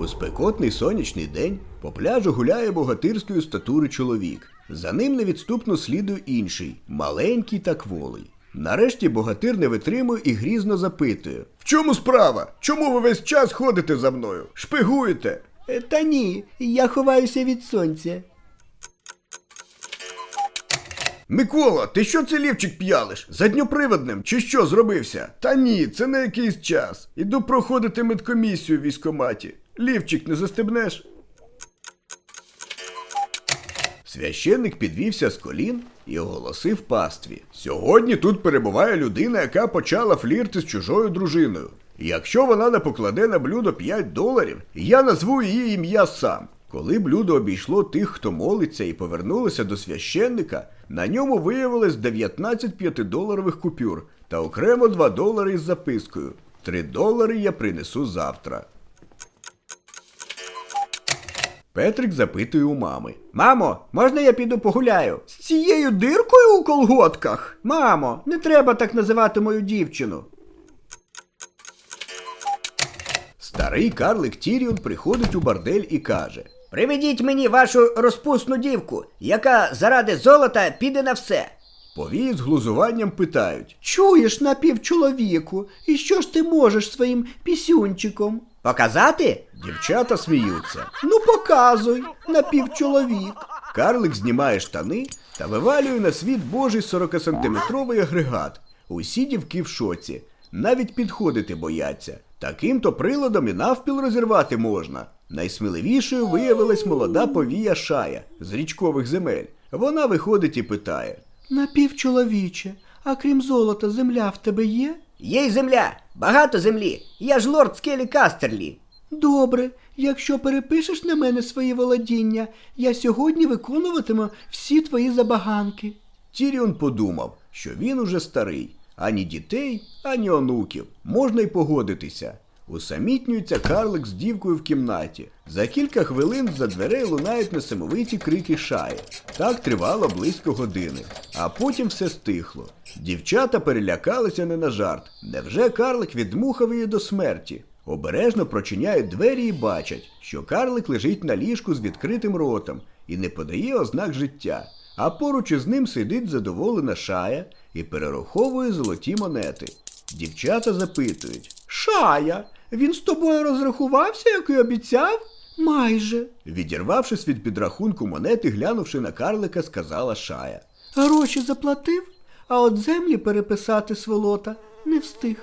У спекотний сонячний день по пляжу гуляє богатирської статури чоловік. За ним невідступно слідує інший, маленький та кволий. Нарешті богатир не витримує і грізно запитує: В чому справа? Чому ви весь час ходите за мною? Шпигуєте? Е, Та ні, я ховаюся від сонця. Микола, ти що це лівчик п'ялиш? Задньоприводним чи що зробився? Та ні, це не якийсь час. Іду проходити медкомісію в військкоматі. Лівчик не застебнеш? Священник підвівся з колін і оголосив пастві. Сьогодні тут перебуває людина, яка почала флірти з чужою дружиною. Якщо вона не покладе на блюдо 5 доларів, я назву її ім'я сам. Коли блюдо обійшло тих, хто молиться, і повернулося до священника, на ньому виявилось 19 п'ятидоларових купюр та окремо 2 долари із запискою. 3 долари я принесу завтра. Петрик запитує у мами. Мамо, можна я піду погуляю? З цією диркою у колготках? Мамо, не треба так називати мою дівчину. Старий карлик Тіріон приходить у бордель і каже: Приведіть мені вашу розпусну дівку, яка заради золота піде на все. Повії з глузуванням питають. Чуєш напівчоловіку, і що ж ти можеш своїм пісюнчиком? Показати? Дівчата сміються. Ну показуй, напівчоловік. Карлик знімає штани та вивалює на світ божий 40-сантиметровий агрегат. Усі дівки в шоці, навіть підходити бояться. Таким то приладом і навпіл розірвати можна. Найсміливішою виявилась молода повія Шая з річкових земель. Вона виходить і питає: Напівчоловіче, а крім золота, земля в тебе є? Є й земля, багато землі. Я ж лорд Скелі Кастерлі. Добре, якщо перепишеш на мене свої володіння, я сьогодні виконуватиму всі твої забаганки. Тіріон подумав, що він уже старий, ані дітей, ані онуків. Можна й погодитися. Усамітнюється карлик з дівкою в кімнаті. За кілька хвилин за дверей лунають несамовиті крики шаї. Так тривало близько години, а потім все стихло. Дівчата перелякалися не на жарт. Невже карлик відмухав її до смерті? Обережно прочиняють двері і бачать, що карлик лежить на ліжку з відкритим ротом і не подає ознак життя. А поруч із ним сидить задоволена шая і перераховує золоті монети. Дівчата запитують. Шая, він з тобою розрахувався, як і обіцяв? Майже. Відірвавшись від підрахунку монети, глянувши на карлика, сказала шая. Гроші заплатив, а от землі переписати сволота не встиг.